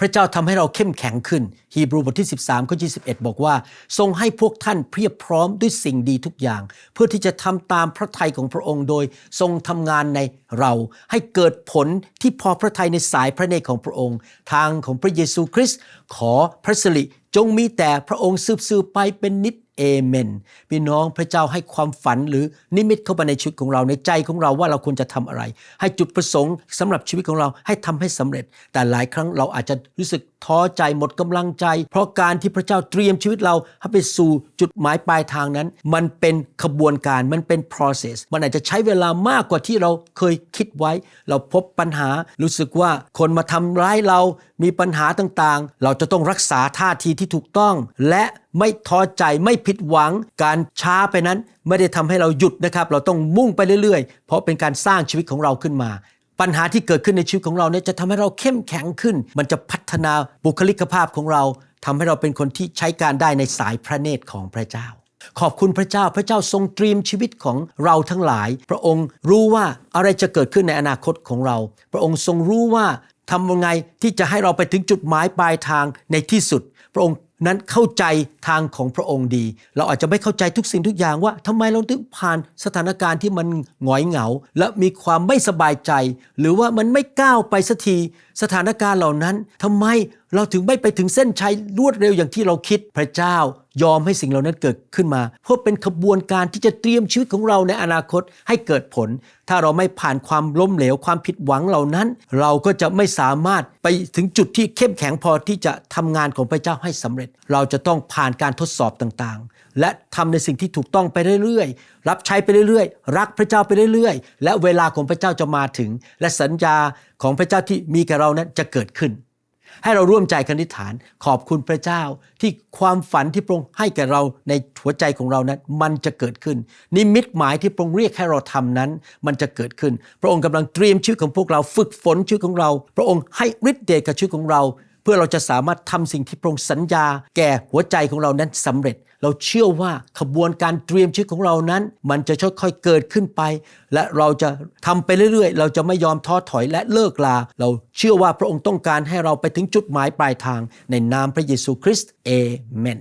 พระเจ้าทำให้เราเข้มแข็งขึ้น ฮีบรูบทที่ 13ข้อ21 บอกว่า ทรงให้พวกท่านเพียบพร้อมด้วยสิ่งดีทุกอย่าง เพื่อที่จะทำตามพระทัยของพระองค์โดย ทรงทำงานในเรา ให้เกิดผลที่พอพระทัยในสายพระเนตรของพระองค์ ทางของพระเยซูคริสต์ขอพระสิริจงมีแต่พระองค์สืบๆไปเป็นนิจ เอเมนพี่น้องพระเจ้าให้ความฝันหรือนิมิตเข้ามาในชีวิตของเราในใจของเราว่าเราควรจะทำอะไร ให้จุดประสงค์สำหรับชีวิตของเราให้ทำให้สำเร็จ แต่หลายครั้งเราอาจจะรู้สึก ท้อใจหมดกำลังใจ เพราะการที่พระเจ้าเตรียมชีวิตเราให้ไปสู่จุดหมายปลายทางนั้น มันเป็นขบวนการมันเป็น process มันอาจจะใช้เวลามากกว่าที่เราเคยคิดไว้ เราพบปัญหารู้สึกว่าคนมาทำร้ายเรามีปัญหาต่างๆ เราจะต้องรักษาท่าทีที่ถูกต้อง และไม่ท้อใจไม่ผิดหวัง การช้าไปนั้นไม่ได้ทำให้เราหยุดนะครับ เราต้องมุ่งไปเรื่อยๆ เพราะเป็นการสร้างชีวิตของเราขึ้นมา ปัญหาที่เกิดขึ้นในชีวิตของเราเนี่ยจะทำให้เราเข้มแข็งขึ้น มันจะพัฒนาบุคลิกภาพของเราทำให้เราเป็นคนที่ใช้การได้ในสายพระเนตรของพระเจ้า ขอบคุณพระเจ้าพระเจ้าทรงเตรียมชีวิตของเราทั้งหลาย พระองค์รู้ว่าอะไรจะเกิดขึ้นในอนาคตของเรา พระองค์ทรงรู้ว่าทำยังไงที่จะให้เราไปถึงจุดหมายปลายทางในที่สุด พระองค์ นั้นเข้าใจทางของพระองค์ดี เราอาจจะไม่เข้าใจทุกสิ่งทุกอย่างว่าทำไมเราถึงผ่านสถานการณ์ที่มันหงอยเหงา และมีความไม่สบายใจ หรือว่ามันไม่ก้าวไปสักทีสถานการณ์เหล่านั้นทำไมเราถึงไม่ไปถึงเส้นชัยรวดเร็วอย่างที่เราคิดพระเจ้า ยอมให้สิ่งเหล่านั้นเกิดขึ้นมา เพื่อเป็นขบวนการที่จะเตรียมชีวิตของเราในอนาคตให้เกิดผล ถ้าเราไม่ผ่านความล้มเหลวความผิดหวังเหล่านั้น เราก็จะไม่สามารถไปถึงจุดที่เข้มแข็งพอที่จะทำงานของพระเจ้าให้สำเร็จ เราจะต้องผ่านการทดสอบต่างๆ และทำในสิ่งที่ถูกต้องไปเรื่อยๆ รับใช้ไปเรื่อยๆ รักพระเจ้าไปเรื่อยๆ และเวลาของพระเจ้าจะมาถึง และสัญญาของพระเจ้าที่มีแก่เรานั้นจะเกิดขึ้น ให้เราร่วมใจกันธิฐาน ขอบคุณพระเจ้าที่ความฝันที่พระองค์ให้แก่เราในหัวใจของเรานั้น มันจะเกิดขึ้น นิมิตหมายที่พระองค์เรียกให้เราทำนั้น มันจะเกิดขึ้น พระองค์กำลังเตรียมชีวิตของพวกเราฝึกฝนชีวิตของเรา พระองค์ให้ฤทธิ์เดชกับชีวิตของเรา พื่อเราจะสามารถทำสิ่งที่พระองค์สัญญา แก่หัวใจของเรานั้นสำเร็จ เราเชื่อว่าขบวนการเตรียมชีวิตของเรานั้น มันจะค่อยๆเกิดขึ้นไป และเราจะทำไปเรื่อยๆ เราจะไม่ยอมท้อถอยและเลิกลา เราเชื่อว่าพระองค์ต้องการให้เราไปถึงจุดหมายปลายทางในนามพระเยซูคริสต์เอเมน